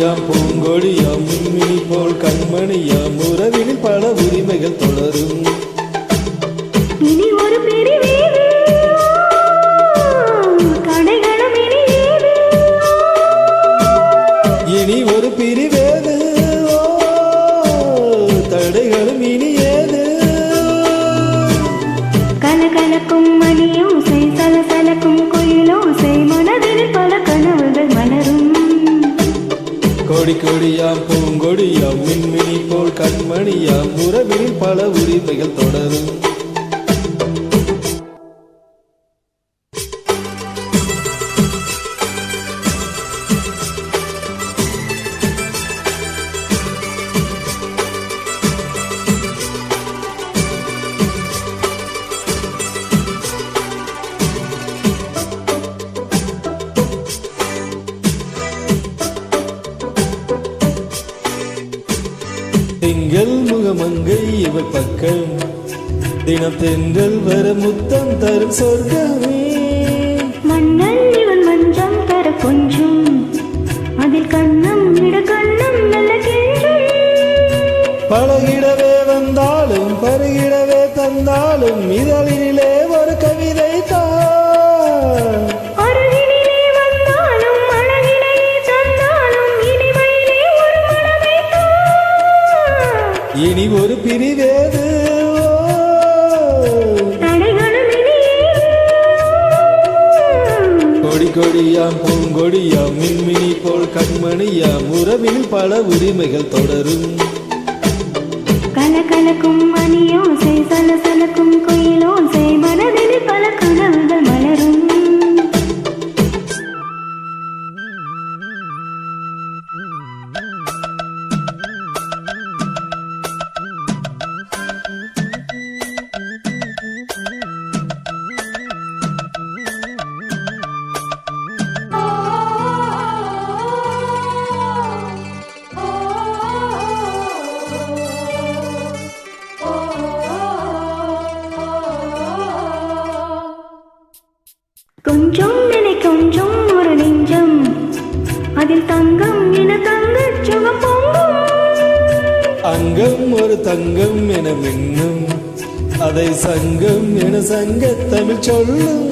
கொடி கொடியாம் பூங்கொடியாம் மின்மினி போல் கண்மணியாம் உறவினில் பல உரிமைகள் தொடரும். இனி ஒரு கடைகளும் இனி ஒரு பிரிவேது தடைகளும் இனி ஏது? கலகலக்கும் மணியோசை சலசலக்கும் கொடி கொடியாம் பூங்கொடியாம் மின்மினி போல் கண்மணியாம் உறவில் பல உரிமைகள் தொடரும். முகமங்கை இவள் பக்கம் தினம் தென்றல் வர முத்தம் தரும் சொர்க்கம். மன்னன் இவன் மஞ்சம் தர கொஞ்சம். அதில் கண்ணம் இட கண்ணம் நல்ல கேள்வி பழகிடவே வந்தாலும் பருகிடவே தந்தாலும் இதழினிலே ஒரு பிரிவேது. கொடி கொடியாம் பூங்கொடியாம் மின்மினி போல் கண்மணியாம் உறவில் பல உரிமைகள் தொடரும். கலகலக்கும் மணியோசை சலசலக்கும் குயிலோசை கொஞ்சம் நினை கொஞ்சம் ஒரு நெஞ்சம். அதில் தங்கம் என தங்கச் சுகம் பொங்கும். அங்கம் ஒரு தங்கம் என மின்னும். அதை சங்கம் என சங்க தமிழ் சொல்லும்.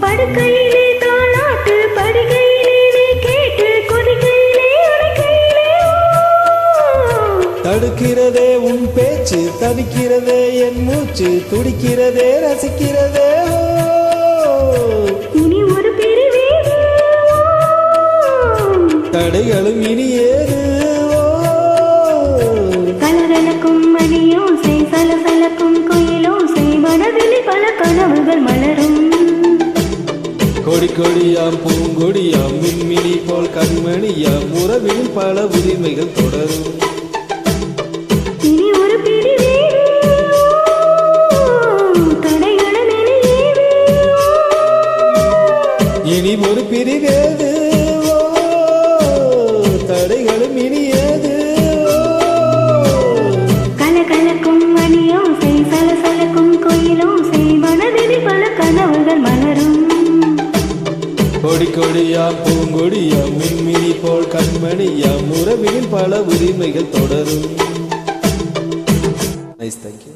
படுக்கையிலே தாலாட்டு படுகையிலே நீ கேட்டு கொதிக்கையிலே. தடுக்கிறதே உன் பேச்சு தவிக்கிறதே என் மூச்சு துடிக்கிறதே ரசிக்கிறதே தடைகளும் இனி ஓ. கலகலக்கும் மணியோசை சலசலக்கும் குயிலோசை மனதில் பல கனவுகள் மலரும். கொடி கொடியாம் பூங்கொடியாம் மின்மினி போல் கண்மணியாம் உறவில் பல உரிமைகள் தொடரும். இனி ஒரு பிரிவேது கொடி கொடியா பூங்கொடியா மின்மினி போல் கண்மணியா உறவின் பல உரிமைகள் தொடரும். Nice thank you